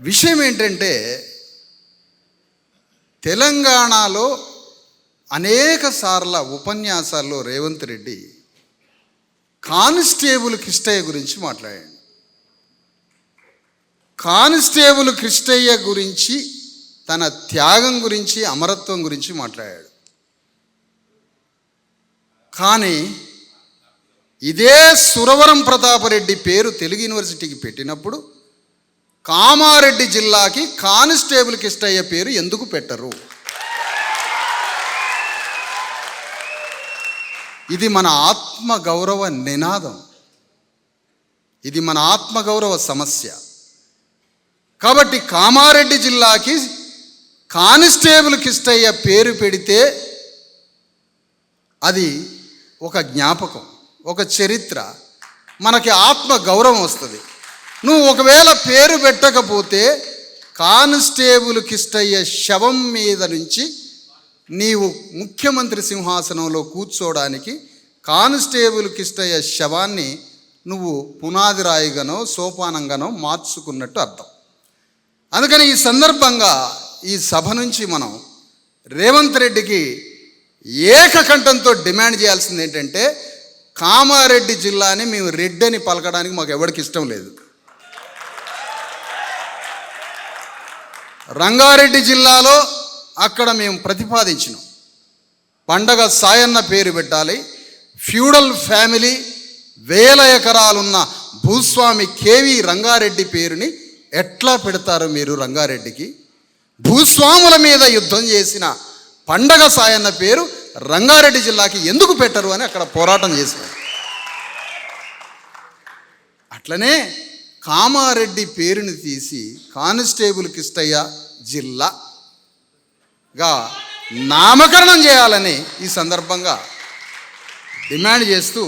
విషయం ఏంటంటే తెలంగాణలో అనేక సార్ల ఉపన్యాసాల్లో రేవంత్ రెడ్డి కానిస్టేబుల్ కిష్టయ్య గురించి మాట్లాడాడు. కానిస్టేబుల్ కృష్ణయ్య గురించి తన త్యాగం గురించి అమరత్వం గురించి మాట్లాడాడు. కానీ ఇదే సురవరం ప్రతాపరెడ్డి పేరు తెలుగు యూనివర్సిటీకి పెట్టినప్పుడు కామారెడ్డి జిల్లాకి కానిస్టేబుల్ కిష్టయ్య పేరు ఎందుకు పెట్టరు? ఇది మన ఆత్మ గౌరవ నినాదం. ఇది మన ఆత్మగౌరవ సమస్య. కాబట్టి కామారెడ్డి జిల్లాకి కానిస్టేబుల్ కిష్టయ్య పేరు పెడితే అది ఒక జ్ఞాపకం ఒక చరిత్ర. మనకి ఆత్మ గౌరవం వస్తుంది. నువ్వు ఒకవేళ పేరు పెట్టకపోతే కానిస్టేబుల్ కిష్టయ్య శవం మీద నుంచి నీవు ముఖ్యమంత్రి సింహాసనంలో కూర్చోడానికి కానిస్టేబుల్ కిష్టయ్య శవాన్ని నువ్వు పునాది రాయిగానో సోపానంగానో మార్చుకున్నట్టు అర్థం. అందుకని ఈ సందర్భంగా ఈ సభ నుంచి మనం రేవంత్ రెడ్డికి ఏకకంఠంతో డిమాండ్ చేయాల్సింది ఏంటంటే కామారెడ్డి జిల్లాని మేము రెడ్డి అని పలకడానికి మాకు ఎవరికి ఇష్టం లేదు. రంగారెడ్డి జిల్లాలో అక్కడ మేము ప్రతిపాదించినాం. పండగ సాయన్న పేరు పెట్టాలి. ఫ్యూడల్ ఫ్యామిలీ వేల ఎకరాలున్న భూస్వామి కేవి రంగారెడ్డి పేరుని ఎట్లా పెడతారు మీరు రంగారెడ్డికి? భూస్వాముల మీద యుద్ధం చేసిన పండగ సాయన్న పేరు రంగారెడ్డి జిల్లాకి ఎందుకు పెట్టరు అని అక్కడ పోరాటం చేశారు. అట్లనే కామారెడ్డి పేరుని తీసి కానిస్టేబుల్ కిష్టయ్య జిల్లాగా నామకరణం చేయాలని ఈ సందర్భంగా డిమాండ్ చేస్తూ